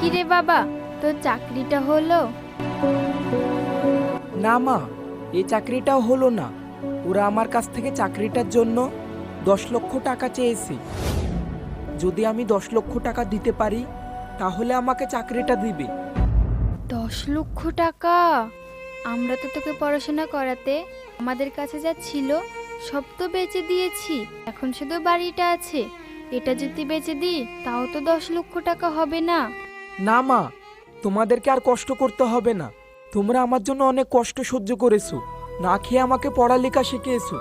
কিরে বাবা তোর চাকরিটা হলো? না মা এই চাকরিটাও হলো না। ওরা আমার কাছ থেকে চাকরিটার জন্য দশ লক্ষ টাকা চেয়েছে। যদি আমি দশ লক্ষ টাকা দিতে পারি তাহলে আমাকে চাকরিটা দিবে। দশ লক্ষ টাকা? আমরা তো তোকে পড়াশোনা করাতে আমাদের কাছে যা ছিল, সব তো বেচে দিয়েছি। এখন শুধু বাড়িটা আছে। এটা যদি বেচে দিই, তাও তো দশ লক্ষ টাকা হবে না। না মা, তোমাদেরকে আর কষ্ট করতে হবে না। তোমরা আমার জন্য অনেক কষ্ট সহ্য করেছ। না খেয়ে আমাকে পড়ালেখা শিখিয়েছো।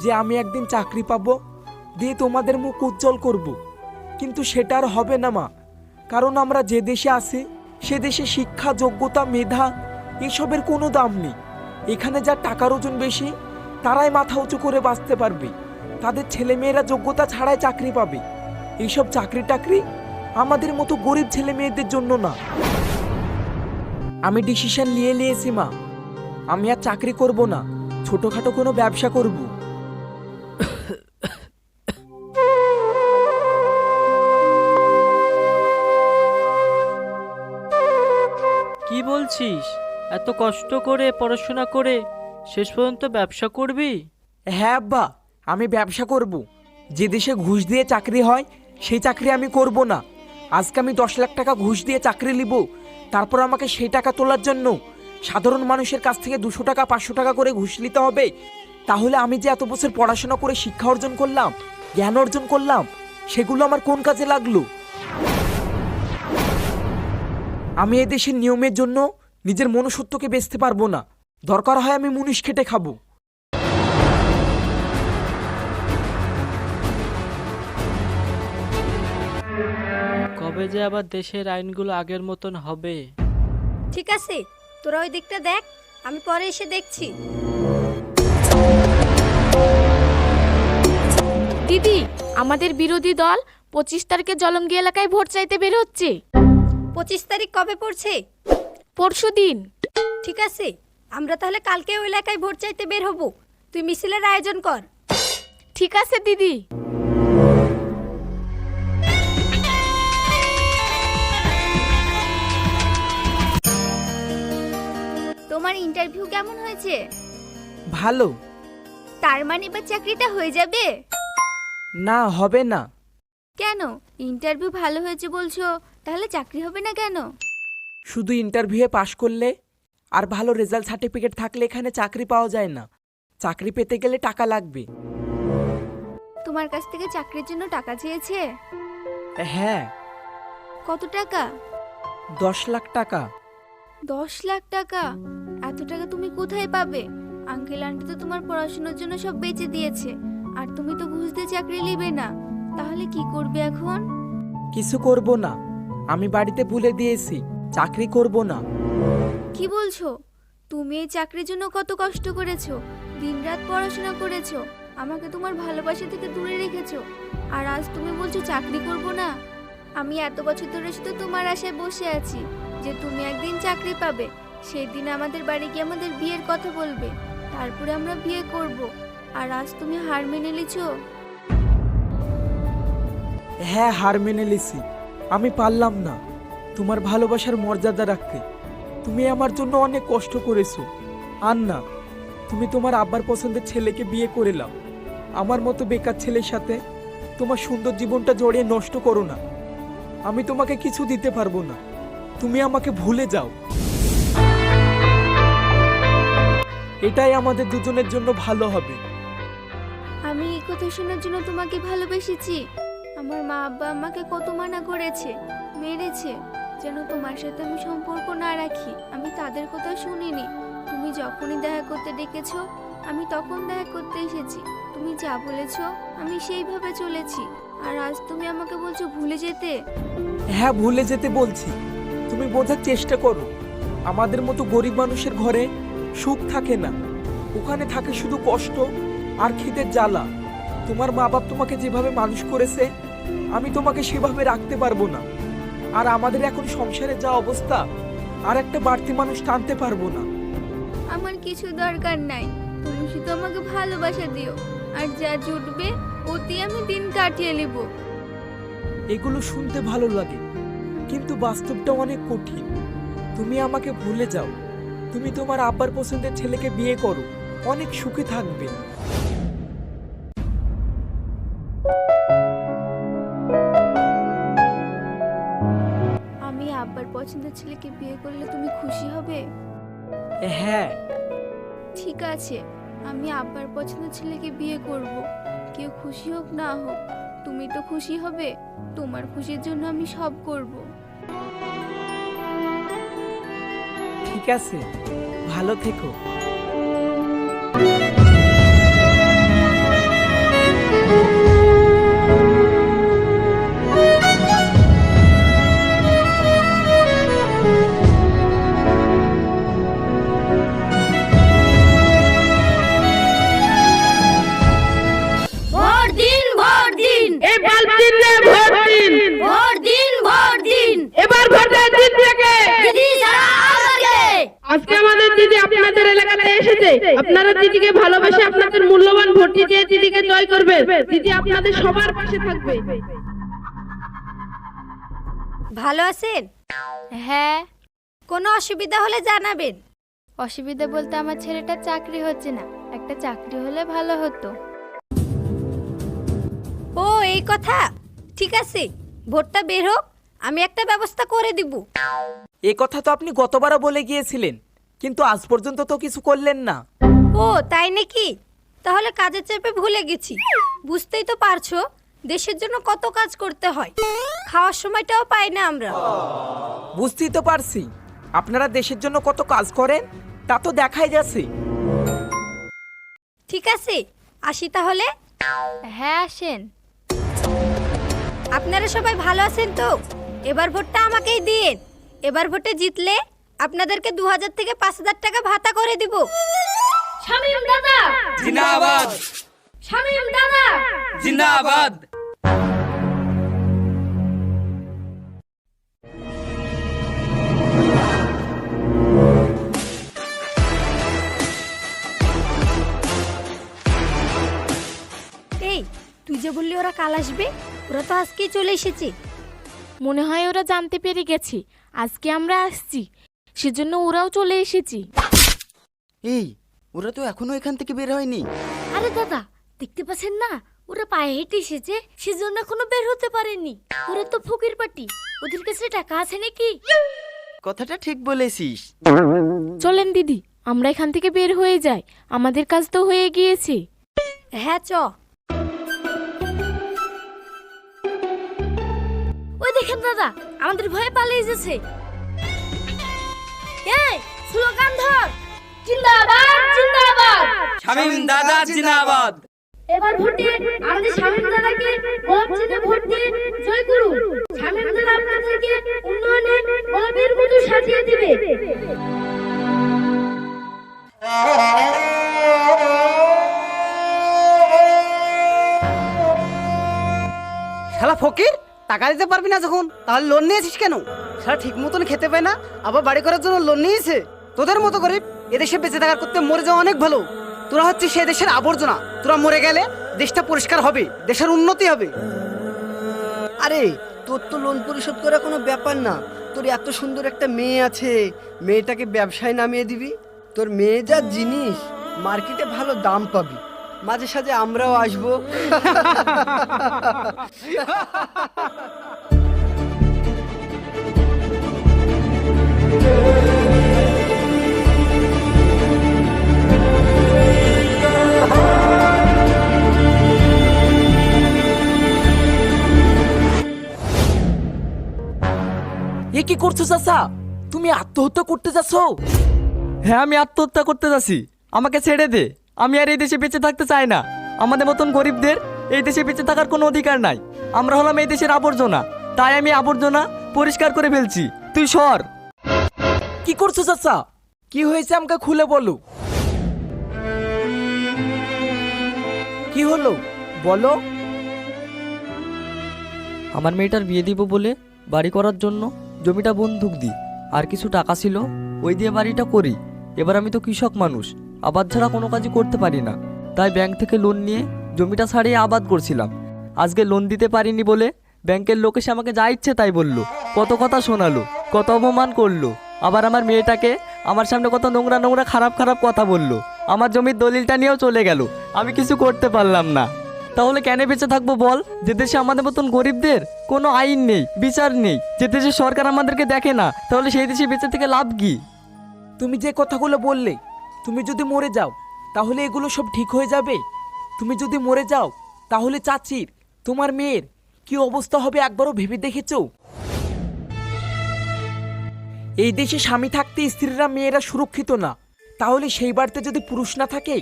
যে আমি একদিন চাকরি পাবো, দিয়ে তোমাদের মুখ উজ্জ্বল করব। কিন্তু সেটা আর হবে না মা। কারণ আমরা যে দেশে আছি, সে দেশে শিক্ষা, যোগ্যতা, মেধা, এসবের কোনো দাম নেই। এখানে যার টাকার ওজন বেশি, তারাই মাথা উঁচু করে বাঁচতে পারবে। তাদের ছেলেমেয়েরা যোগ্যতা ছাড়াই চাকরি পাবে। এইসব চাকরি টাকরি আমাদের মতো গরিব ছেলে মেয়েদের জন্য না। আমি ডিসিশন নিয়ে নিয়েছি, মা। আমি আর চাকরি করব না। ছোটখাটো কোনো ব্যবসা করব। এত কষ্ট করে পড়াশোনা করে শেষ পর্যন্ত ব্যবসা করবি? হ্যাঁ আব্বা, আমি ব্যবসা করব। যে দেশে ঘুষ দিয়ে চাকরি হয়, সেই চাকরি আমি করব না। আজকে আমি দশ লাখ টাকা ঘুষ দিয়ে চাকরি নিব, তারপর আমাকে সেই টাকা তোলার জন্য সাধারণ মানুষের কাছ থেকে দুশো টাকা, পাঁচশো টাকা করে ঘুষ নিতে হবে। তাহলে আমি যে এত বছর পড়াশোনা করে শিক্ষা অর্জন করলাম, জ্ঞান অর্জন করলাম, সেগুলো আমার কোন কাজে লাগল? আমি এ দেশের নিয়মের জন্য নিজের মনুষ্যত্বকে বেচতে পারব না। দরকার হয় আমি মুনিশ খেটে খাব। কবে যে আবার দেশের আইনগুলো আগের মতন হবে? ঠিক আছে তোরা ওই দিকটা দেখ আমি পরে এসে দেখছি। দিদি আমাদের বিরোধী দল পঁচিশ তারিখে জলঙ্গি এলাকায় ভোট চাইতে বের হচ্ছে। পঁচিশ তারিখ কবে পড়ছে? পরশু দিন। ঠিক আছে আমরা তাহলে কালকে ওই এলাকায় ভোট চাইতে বের হব। তুই মিছিলের আয়োজন কর। ঠিক আছে দিদি। তোমার ইন্টারভিউ কেমন হয়েছে? ভালো। তার মানে এবার চাকরিটা হয়ে যাবে? না হবে না। কেন? ইন্টারভিউ ভালো হয়েছে বলছো তাহলে চাকরি হবে না কেন? শুধু ইন্টারভিউয়ে পাশ করলে আর ভালো রেজাল্ট সার্টিফিকেট থাকলে এখানে চাকরি পাওয়া যায় না। চাকরি পেতে গেলে টাকা লাগবে। তোমার কাছ থেকে চাকরির জন্য টাকা চেয়েছে? হ্যাঁ। কত টাকা? দশ লাখ টাকা। দশ লাখ টাকা? এত টাকা তুমি কোথায় পাবে? আঙ্কেল আন্টি তো তোমার পড়াশোনার জন্য সব বেচে দিয়েছে। আর তুমি তো ঘুষ দিয়ে চাকরি নিবে না। তাহলে কি করবে এখন? কিছু করব না। আমি বাড়িতে ভুলে দিয়েছি। চাকরি করব না। কি বলছো? তুমি এই চাকরির জন্য কত কষ্ট করেছ? দিনরাত পড়াশোনা করেছ। আমাকে তোমার ভালোবাসা থেকে দূরে রেখেছো। আর আজ তুমি বলছো চাকরি করব না। আমি এত বছর ধরে শুধু তোমার আশায় বসে আছি যে তুমি একদিন চাকরি পাবে। সেই দিন আমাদের বাড়ি গিয়ে আমাদের বিয়ের কথা বলবে। তারপরে আমরা বিয়ে করব। আর আজ তুমি হার মেনে নিছো? হ্যাঁ হার মেনে লিছি আমি পারলাম না। তোমার ভালোবাসার মর্যাদা রাখতে। তুমি আমার জন্য অনেক কষ্ট করেছ। আর না তুমি তোমার আব্বার পছন্দের ছেলেকে বিয়ে করে নাও। আমার মতো বেকার ছেলের সাথে তোমার সুন্দর জীবনটা জড়িয়ে নষ্ট করো না। আমি তোমাকে কিছু দিতে পারব না। তুমি আমাকে ভুলে যাও। এটাই আমাদের দুজনের জন্য ভালো হবে। আমি এই কথা শোনার জন্য তোমাকে ভালোবেসেছি। আমার মা আব্বা আমাকে কত মানা করেছে, মেরেছে। যেন তোমার সাথে আমি সম্পর্ক না রাখি, আমি তাদের কথা শুনিনি। তুমি যখনই দেখা করতে ডেকেছো, আমি তখন দেখা করতে এসেছি। তুমি যা বলেছ, আমি সেইভাবে চলেছি। আর আজ তুমি আমাকে বলছো ভুলে যেতে? হ্যাঁ ভুলে যেতে বলছি। তুমি বোঝার চেষ্টা করো। আমাদের মতো গরিব মানুষের ঘরে সুখ থাকে না। ওখানে থাকে শুধু কষ্ট আর খিদের জ্বালা। তোমার মা বাপ তোমাকে যেভাবে মানুষ করেছে, আমি তোমাকে সেভাবে রাখতে পারব না। আর আমাদের এখন সংসারের যা অবস্থা আর একটা বাড়তি মানুষ টানতে পারব না। আমার কিছু দরকার নাই। তুমি শুধু আমাকে ভালোবাসা দিও। আর যা জুটবে ওতে আমি দিন কাটিয়ে নেব। এগুলো শুনতে ভালো লাগে কিন্তু বাস্তবটা অনেক কঠিন। তুমি আমাকে ভুলে যাও। তুমি তোমার আব্বার পছন্দের ছেলেকে বিয়ে করো। অনেক সুখে থাকবে। হ্যাঁ। ঠিক আছে আমি আব্বার পছন্দের ছেলেকে বিয়ে করব। কেউ খুশি হোক না হোক তুমি তো খুশি হবে তোমার খুশির জন্য আমি সব করব। ঠিক আছে ভালো থেকো। আজকে আমাদের দিদি আপনাদের এলাকাতে এসেছে। আপনারা দিদিকে ভালোবেসে আপনাদের মূল্যবান দিয়ে দিদিকে জয় করবেন। দিদি আপনাদের সবার পাশে থাকবে। ভালো আছেন? হ্যাঁ। কোনো অসুবিধা হলে জানাবেন। অসুবিধা বলতে আমার ছেলেটার চাকরি হচ্ছে না। একটা চাকরি হলে ভালো হতো। ও এই কথা? ঠিক আছে ভোটটা বের হোক আমি একটা ব্যবস্থা করে দিব। এ কথা তো আপনি গতবারও বলে গিয়েছিলেন। কিন্তু আজ পর্যন্ত তো কিছু করলেন না। ও তাই নাকি? তাহলে কাজের চাপে ভুলে গেছি। বুঝতেই তো পারছ দেশের জন্য কত কাজ করতে হয়। খাওয়ার সময়টাও পাই না আমরা। বুঝতেই তো পারছি। আপনারা দেশের জন্য কত কাজ করেন তা তো দেখাই যাচ্ছে। ঠিক আছে আসি তাহলে। হ্যাঁ আসেন। আপনারা সবাই ভালো আছেন তো? এবার ভোটটা আমাকেই দিন এবার ভোটে জিতলে আপনাদেরকে দু হাজার থেকে পাঁচ হাজার টাকা ভাতা করে দিব। শামিম দাদা! জিন্দাবাদ। শামিম দাদা! জিন্দাবাদ। এই তুই যে বললি ওরা কাল আসবে ওরা তো আজকেই চলে এসেছে। মনে হয় ওরা জানতে পেরে গেছে। আজকে আমরা আসছি। সেজন্য ওরাও চলে এসেছি। এই ওরা তো এখনও এখান থেকে বের হয়নি। আরে দাদা দেখতে পাচ্ছেন না? ওরা পায়ে হেঁটে এসেছে সেজন্য এখনও বের হতে পারেনি। ওরা তো ফকির পাটি ওদের কাছে টাকা আছে নাকি? কথাটা ঠিক বলেছিস। চলেন দিদি আমরা এখান থেকে বের হয়ে যাই। আমাদের কাজ তো হয়ে গিয়েছে। হ্যাঁ চ। ওই দেখেন দাদা আমাদের ভয়ে পালিয়ে যাচ্ছে। এই স্লোগান ধর। জিন্দাবাদ জিন্দাবাদ। শামিম দাদা জিন্দাবাদ। এবার ভোটে আমাদের শামীম দাদাকে ভোট ভোট দিয়ে জয় করুন। শামীম দাদা আপনাদেরকে উন্নয়নে গল্পের মতো সাজিয়ে দিবে। শালা ফকির? টাকা দিতে পারবি না যখন, তাহলে লোন নিয়েছিস কেন? শালা ঠিক মতন খেতে পায় না, আবার বাড়ি করার জন্য লোন নিয়েছে। তোদের মতো গরিব এদেশে বেঁচে থাকার করতে মরে যাওয়া অনেক ভালো। তোরা হচ্ছে সে দেশের আবর্জনা। তোরা মরে গেলে দেশটা পরিষ্কার হবে, দেশের উন্নতি হবে। আরে, তোর তো লোন পরিশোধ করা কোনো ব্যাপার না। তোর এত সুন্দর একটা মেয়ে আছে, মেয়েটাকে ব্যবসায় নামিয়ে দিবি। তোর মেয়ে যা জিনিস মার্কেটে ভালো দাম পাবি। মাঝে সাঝে আমরাও আসব। এ কি করছ চাচা? তুমি আত্মহত্যা করতে যাচ্ছ? হ্যাঁ আমি আত্মহত্যা করতে যাচ্ছি। আমাকে ছেড়ে দে। আমি আর এই দেশে বেঁচে থাকতে চাই না। আমাদের মতন গরিবদের এই দেশে বেঁচে থাকার কোনো অধিকার নাই। আমরা হলাম এই দেশের আবর্জনা। তাই আমি আবর্জনা পরিষ্কার করে ফেলছি। তুই সর। কি করছ চাচা কি হয়েছে আমাকে খুলে বলো। কি হলো? বলো। আমার মেয়েটার বিয়ে দিব বলে বাড়ি করার জন্য জমিটা বন্ধুক দিই। আর কিছু টাকা ছিল ওই দিয়ে বাড়িটা করি। এবার আমি তো কৃষক মানুষ। আবাদ ছাড়া কোনো কাজই করতে পারি না। তাই ব্যাংক থেকে লোন নিয়ে জমিটা ছাড়িয়ে আবাদ করছিলাম। আজকে লোন দিতে পারিনি বলে ব্যাংকের লোক এসে আমাকে যা ইচ্ছে তাই বলল। কত কথা শোনালো, কত অপমান করল। আবার আমার মেয়েটাকে আমার সামনে কত নোংরা নোংরা খারাপ খারাপ কথা বলল। আমার জমির দলিলটা নিয়েও চলে গেল, আমি কিছু করতে পারলাম না। তাহলে কেন বেঁচে থাকব বল? যে দেশে আমাদের মতন গরিবদের কোনো আইন নেই, বিচার নেই। যে দেশে সরকার আমাদেরকে দেখে না, তাহলে সেই দেশে বেঁচে থেকে লাভ কি? তুমি যে কথাগুলো বললে তুমি যদি মরে যাও, তাহলে এগুলো সব ঠিক হয়ে যাবে। তুমি যদি মরে যাও, তাহলে চাচির, তোমার মেয়ের কি অবস্থা হবে একবারও ভেবে দেখেছ? এই দেশে স্বামী থাকতে স্ত্রীরা মেয়েরা সুরক্ষিত না। তাহলে সেই বাড়িতে যদি পুরুষ না থাকে,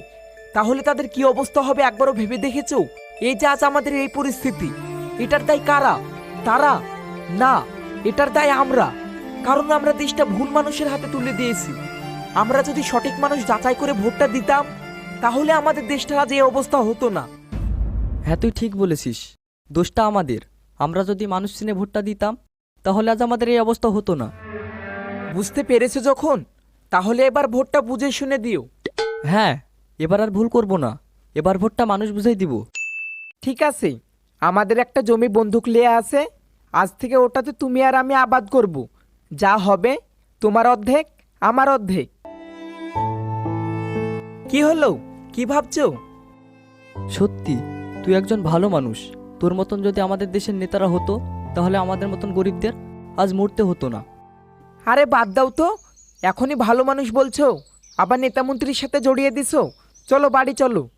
তাহলে তাদের কি অবস্থা হবে একবারও ভেবে দেখেছ? এই যে আজ আমাদের এই পরিস্থিতি, এটার দায় কারা? তারা? না, এটার দায় আমরা। কারণ আমরা দেশটা ভুল মানুষের হাতে তুলে দিয়েছি। আমরা যদি সঠিক মানুষ যাচাই করে ভোটটা দিতাম তাহলে আমাদের দেশটা আজ এই অবস্থা হতো না। হ্যাঁ তুই ঠিক বলেছিস। দোষটা আমাদের। আমরা যদি মানুষ চিনে ভোটটা দিতাম তাহলে আজ আমাদের এই অবস্থা হতো না। বুঝতে পেরেছ যখন? তাহলে এবার ভোটটা বুঝে শুনে দিও। হ্যাঁ এবার আর ভুল করব না। এবার ভোটটা মানুষ বুঝাই দিব। ঠিক আছে। আমাদের একটা জমি বন্দুক লিয়ে আছে। আজ থেকে ওটাতে তুমি আর আমি আবাদ করব। যা হবে তোমার অর্ধেক আমার অর্ধেক। কি হলো? কি ভাবছ? সত্যি তুই একজন ভালো মানুষ। তোর মতন যদি আমাদের দেশের নেতারা হতো তাহলে আমাদের মতন গরিবদের আজ মরতে হতো না। আরে বাদ দাও তো। এখনই ভালো মানুষ বলছো। আবার নেতামন্ত্রীর সাথে জড়িয়ে দিছো। চলো বাড়ি চলো।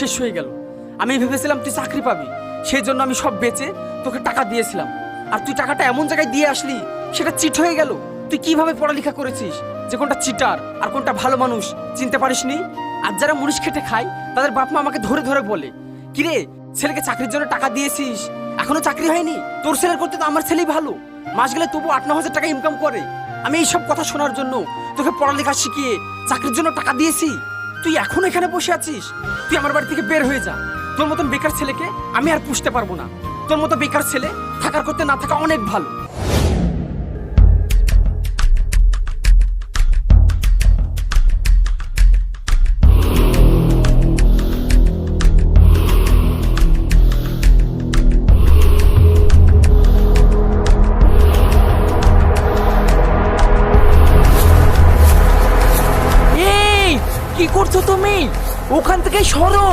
শেষ হয়ে গেল। আমি ভেবেছিলাম তুই চাকরি পাবি সেই জন্য আমি সব বেচে তোকে টাকা দিয়েছিলাম। আর তুই টাকাটা এমন জায়গায় দিয়ে আসলি, সেটা চিট হয়ে গেল। তুই কীভাবে পড়ালেখা করেছিস যে কোনটা চিটার আর কোনটা ভালো মানুষ, চিনতে পারিসনি? আর যারা মুনিশ খেটে খায়, তাদের বাপ মা আমাকে ধরে ধরে বলে, কিরে, ছেলেকে চাকরির জন্য টাকা দিয়েছিস? এখনও চাকরি হয়নি? তোর ছেলের করতে তো আমার ছেলেই ভালো। মাস গেলে তবু আট, ন হাজার টাকা ইনকাম করে। আমি এই সব কথা শোনার জন্য তোকে পড়ালেখা শিখিয়ে চাকরির জন্য টাকা দিয়েছি। তুই এখন এখানে বসে আছিস? তুই আমার বাড়ি থেকে বের হয়ে যা। তোর মতন বেকার ছেলেকে আমি আর পুষতে পারব না। তোর মতো বেকার ছেলে থাকার করতে না থাকা অনেক ভালো। কি করছ তুমি? ওখান থেকে সরো।